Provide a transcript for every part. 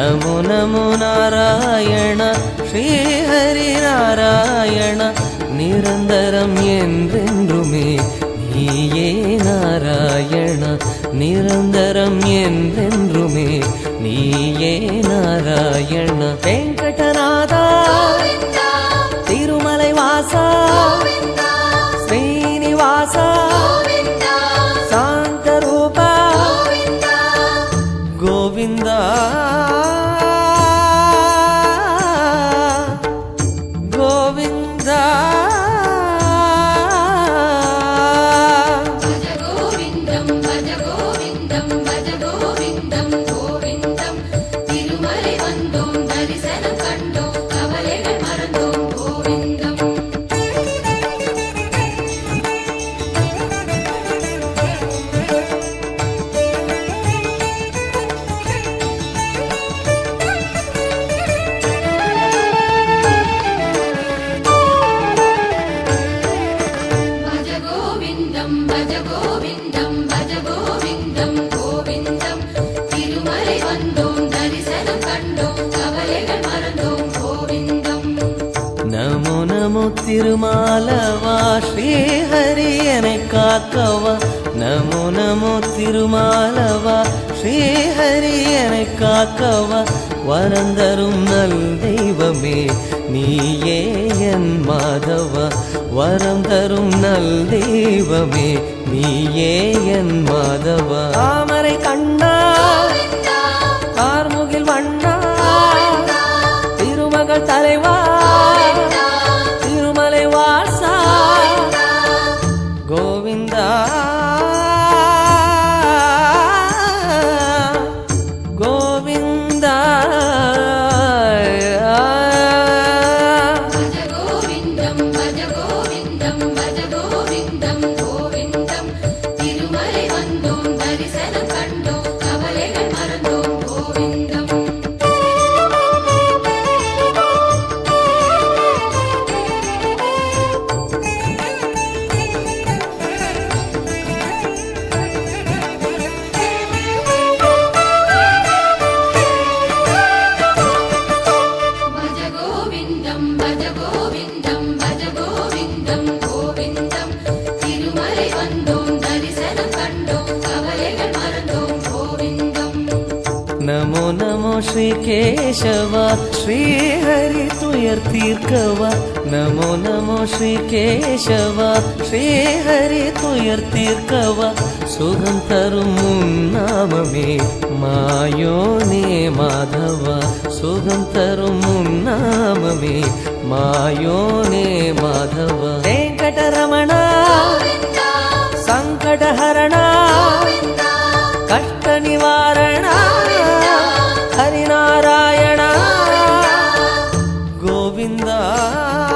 नमो नमो नारायण श्रीहरिनारायण निरन्तरं एन्मे நீயே நாராயண நிரந்தரம் என்றென்றுமே நீயே நாராயண வெங்கடநாதா திருமலை வாசா ஸ்ரீனிவாசா திருமாலவா ஸ்ரீஹரி என்னை காக்கவா நமோ நமோ திருமாலவா ஸ்ரீஹரி என்னை காக்கவா வரந்தரும் நல் தெய்வமே நீயே என் மாதவா? வரம் தரும் நல் தெய்வமே நீயே என் மாதவா? தாமரை கண்ணா கார்முகில் வண்ணா திருமகள் தலைவா ஸ்ரீ கேசவா ஸ்ரீஹரி துயர் தீர்க்கவா. நமோ நமோ ஸ்ரீ கேசவா ஸ்ரீஹரி துயர் தீர்க்கவா. சுகம் தரும் நாமமே மாயோனே மாதவா. சுகம் தரும் நாமமே மாயோனே மாதவா. வெங்கடரமணா சங்கடஹரணா 된다.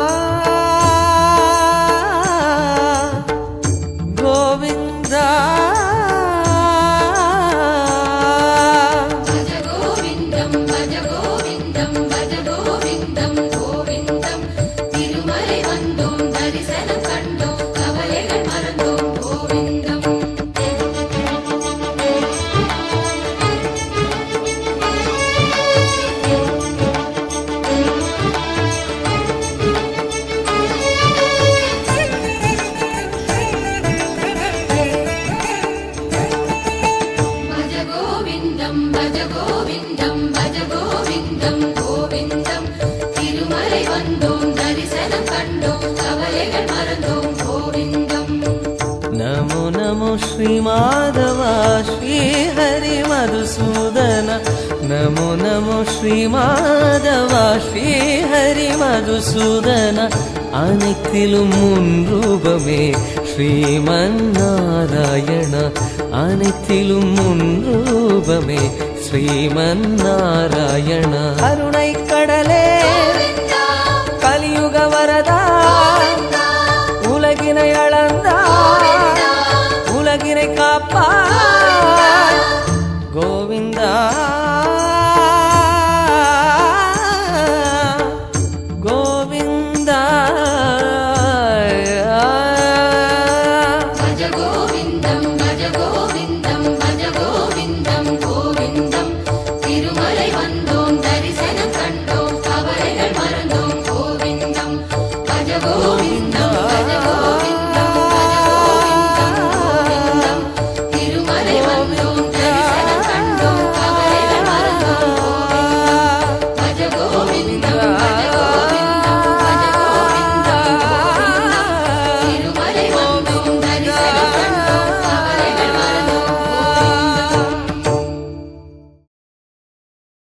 श्रीमाधव श्रीहरि मधुसूदन नमो नमो श्रीमाधव श्रीहरि मधुसूदन அனைத்திலும் முன்ரூபமே ஸ்ரீமன்னாராயண அனைத்திலும் முன்ரூபமே ஸ்ரீமன்னாராயண அருணை கடலே கலியுக வரதா